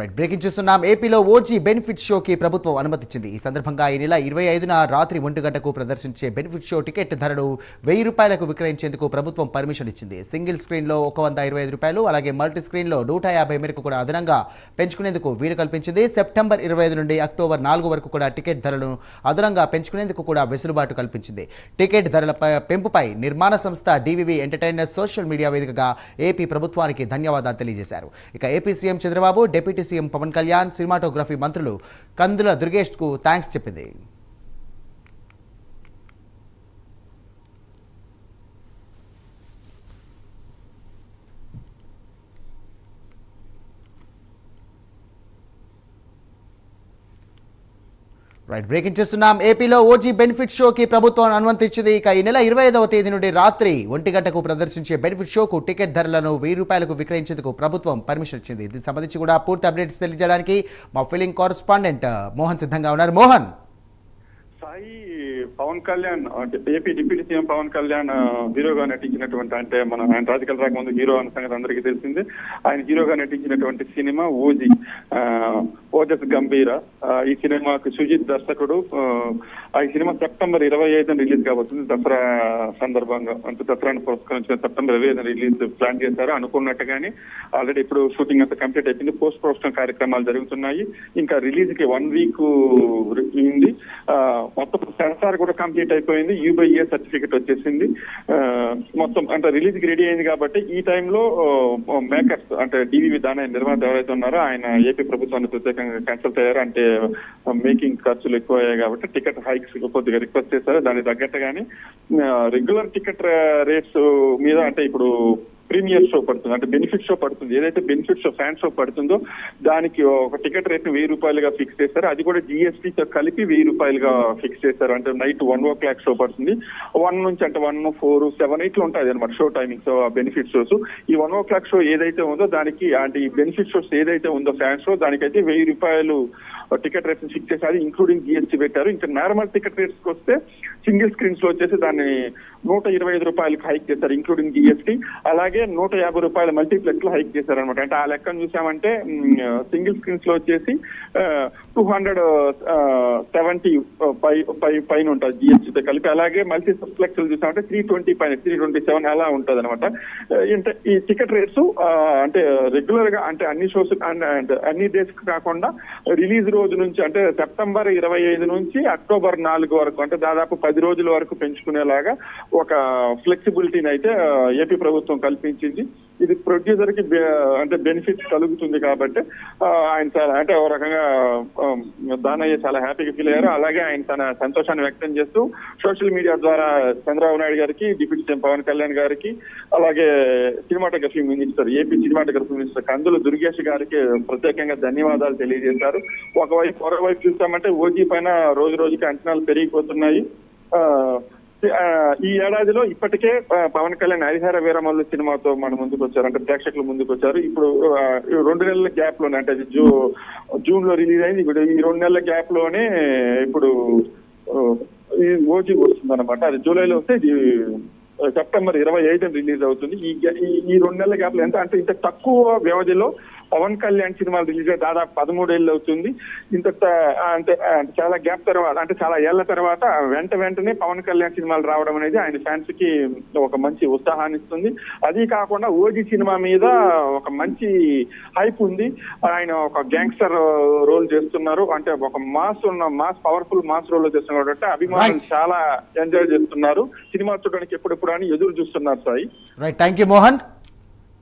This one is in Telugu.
రైట్ బ్రేకింగ్ చూస్తున్నాం. ఏపీలో ఓజీ బెనిఫిట్ షోకి ప్రభుత్వం అనుమతిచ్చింది. ఈ సందర్భంగా ఈ నెల ఇరవై ఐదున రాత్రి ఒంటి గంటకు ప్రదర్శించే బెనిఫిట్ షో టికెట్ ధరను వెయ్యి రూపాయలకు విక్రయించేందుకు ప్రభుత్వం పర్మిషన్ ఇచ్చింది. సింగిల్ స్క్రీన్లో ఒక వంద ఇరవై ఐదు రూపాయలు అలాగే మల్టీ స్క్రీన్లో నూట యాభై మేరకు కూడా అదనంగా పెంచుకునేందుకు వీలు కల్పించింది. సెప్టెంబర్ ఇరవై ఐదు నుండి అక్టోబర్ నాలుగు వరకు కూడా టికెట్ ధరలను అదనంగా పెంచుకునేందుకు కూడా వెసులుబాటు కల్పించింది. టికెట్ ధరల పెంపుపై నిర్మాణ సంస్థ డివివి ఎంటర్టైనర్ సోషల్ మీడియా వేదికగా ఏపీ ప్రభుత్వానికి ధన్యవాదాలు తెలియజేశారు. ఇక AP CM Chandrababu deputy CM Pawan Kalyan cinematography మంత్రులు కందుల దుర్గేష్కు థ్యాంక్స్ చెప్పింది. రైట్ బ్రేకింగ్ చేస్తున్నాం. ఏపీలో ఓజీ బెనిఫిట్ షోకి ప్రభుత్వం అనుమతించింది ఇక ఈ నెల ఇరవై ఐదవ తేదీ నుండి రాత్రి ఒంటి గంటకు ప్రదర్శించే బెనిఫిట్ షోకు టికెట్ ధరలను వెయ్యి రూపాయలకు విక్రయించేందుకు ప్రభుత్వం పర్మిషన్ ఇచ్చింది. దీనికి సంబంధించి కూడా పూర్తి అప్డేట్స్ తెలియజేయడానికి మా ఫిలింగ్ కారస్పాండెంట్ uh, మోహన్ సిద్ధంగా ఉన్నారు. మోహన్! పవన్ కళ్యాణ్ అంటే AP deputy CM Pawan Kalyan హీరోగా నటించినటువంటి అంటే మన ఆయన రాజకీయాలు రాకముందు హీరో అన్న సంగతి అందరికీ తెలిసింది. ఆయన హీరోగా నటించినటువంటి సినిమా ఓజీ ఓజస్ గంభీర. ఈ సినిమాకు సుజిత్ దర్శకుడు ఆ, ఈ సినిమా సెప్టెంబర్ ఇరవై ఐదున రిలీజ్ కాబోతుంది. దసరా సందర్భంగా అంటే దసరాను పురస్కరించిన సెప్టెంబర్ ఇరవై ఐదున రిలీజ్ ప్లాన్ చేశారు. అనుకున్నట్టుగానే ఆల్రెడీ ఇప్పుడు షూటింగ్ అంతా కంప్లీట్ అయిపోయింది. పోస్ట్ ప్రొడక్షన్ కార్యక్రమాలు జరుగుతున్నాయి. ఇంకా రిలీజ్కి వన్ వీక్ ఉంది. మొత్తం సెన్సార్ కూడా కంప్లీట్ అయిపోయింది. యూబైఏ సర్టిఫికెట్ వచ్చేసింది. మొత్తం అంటే రిలీజ్ రెడీ అయింది కాబట్టి ఈ టైంలో మేకర్స్ అంటే డివివి దాని నిర్మాత ఎవరైతే ఉన్నారో ఆయన ఏపీ ప్రభుత్వాన్ని ప్రత్యేకంగా కన్సల్ట్ అయ్యారు. అంటే మేకింగ్ ఖర్చులు ఎక్కువ అయ్యాయి కాబట్టి టికెట్ హైక్స్ కొద్దిగా రిక్వెస్ట్ చేశారు. దానికి తగ్గట్టుగానే రెగ్యులర్ టికెట్ రేట్స్ మీద అంటే ఇప్పుడు ప్రీమియర్ షో పడుతుంది. అంటే బెనిఫిట్ షో పడుతుంది. ఏదైతే బెనిఫిట్ షో ఫ్యాన్ షో పడుతుందో దానికి ఒక టికెట్ రేట్ వెయ్యి రూపాయలుగా ఫిక్స్ చేస్తారు. అది కూడా జిఎస్టీతో కలిపి వెయ్యి రూపాయలుగా ఫిక్స్ చేస్తారు. అంటే night one o'clock show పడుతుంది. వన్ నుంచి అంటే వన్ ఫోర్ సెవెన్ ఎయిట్ ఉంటాయి అనమాట షో టైమింగ్స్ బెనిఫిట్ షోస్. ఈ వన్ ఓ క్లాక్ షో ఏదైతే ఉందో దానికి అంటే ఈ బెనిఫిట్ షోస్ ఏదైతే ఉందో ఫ్యాన్ షో దానికైతే వెయ్యి రూపాయలు టికెట్ రేట్స్ ఫిక్స్ చేశారు ఇంక్లూడింగ్ జిఎస్టీ పెట్టారు. ఇంకా నార్మల్ టికెట్ రేట్స్ వస్తే సింగిల్ స్క్రీన్స్లో వచ్చేసి దాన్ని నూట ఇరవై ఐదు రూపాయలకు హైక్ చేశారు ఇంక్లూడింగ్ జిఎస్టీ అలాగే నూట యాభై రూపాయల మల్టీప్లెక్స్లో హైక్ చేశారు అనమాట అంటే ఆ లెక్కను చూసామంటే సింగిల్ స్క్రీన్స్లో వచ్చేసి టూ హండ్రెడ్ సెవెంటీ పై పై పైన ఉంటుంది జిఎస్టీతో కలిపి. అలాగే మల్టీ ప్లెక్స్ చూసామంటే త్రీ ట్వంటీ పైన త్రీ ట్వంటీ సెవెన్ అలా ఉంటుంది అనమాట అంటే ఈ టికెట్ రేట్స్ అంటే రెగ్యులర్గా అంటే అన్ని షోస్ అన్ని డేస్ కాకుండా రిలీజ్ రోజు నుంచి అంటే సెప్టెంబర్ ఇరవై ఐదు నుంచి అక్టోబర్ నాలుగు వరకు అంటే దాదాపు పది రోజుల వరకు పెంచుకునేలాగా ఒక ఫ్లెక్సిబిలిటీని అయితే ఏపీ ప్రభుత్వం కల్పించింది. ఇది ప్రొడ్యూసర్కి అంటే బెనిఫిట్ కలుగుతుంది కాబట్టి ఆయన చాలా అంటే ఒక రకంగా దానయ్య చాలా హ్యాపీగా ఫీల్ అయ్యారు. అలాగే ఆయన తన సంతోషాన్ని వ్యక్తం చేస్తూ సోషల్ మీడియా ద్వారా చంద్రబాబు నాయుడు గారికి డిప్యూటీ సీఎం పవన్ కళ్యాణ్ గారికి అలాగే cinematography minister AP cinematography minister Kandula Durgesh గారికి ప్రత్యేకంగా ధన్యవాదాలు తెలియజేశారు. ఒకవైపు మరోవైపు చూస్తామంటే ఓజీ పైన రోజు రోజుకి అంచనాలు పెరిగిపోతున్నాయి. ఆ, ఈ ఏడాదిలో ఇప్పటికే పవన్ కళ్యాణ్ హరిహర వీరమల్లు సినిమాతో మన ముందుకు వచ్చారు. అంటే ప్రేక్షకులు ముందుకు వచ్చారు. ఇప్పుడు రెండు నెలల గ్యాప్లోనే అంటే జూ జూన్లో రిలీజ్ అయింది. ఇప్పుడు ఈ రెండు నెలల గ్యాప్లోనే ఇప్పుడు ఈ ఓజీ వస్తుంది అనమాట అది జూలైలో వస్తే ఇది సెప్టెంబర్ ఇరవై ఐదు రిలీజ్ అవుతుంది. ఈ- ఈ రెండు నెలల గ్యాప్లో ఎంత? అంటే ఇంత తక్కువ వ్యవధిలో పవన్ కళ్యాణ్ సినిమాలు రిలీజ్ అయ్యి దాదాపు పదమూడేళ్ళు అవుతుంది. ఇంత అంటే చాలా గ్యాప్ తర్వాత అంటే చాలా ఏళ్ళ తర్వాత వెంట వెంటనే పవన్ కళ్యాణ్ సినిమాలు రావడం అనేది ఆయన ఫ్యాన్స్కి ఒక మంచి ఉత్సాహాన్ని ఇస్తుంది. అది కాకుండా ఓజీ సినిమా మీద ఒక మంచి హైప్ ఉంది. ఆయన ఒక గ్యాంగ్స్టర్ రోల్ చేస్తున్నారు. అంటే ఒక మాస్ ఉన్న మాస్ పవర్ఫుల్ మాస్ రోల్ చేస్తున్నారు కాబట్టి అభిమానులు. చాలా ఎంజాయ్ చేస్తున్నారు. సినిమా చూడడానికి ఎప్పుడెప్పుడు అని ఎదురు చూస్తున్నారు Sai. Right thank you Mohan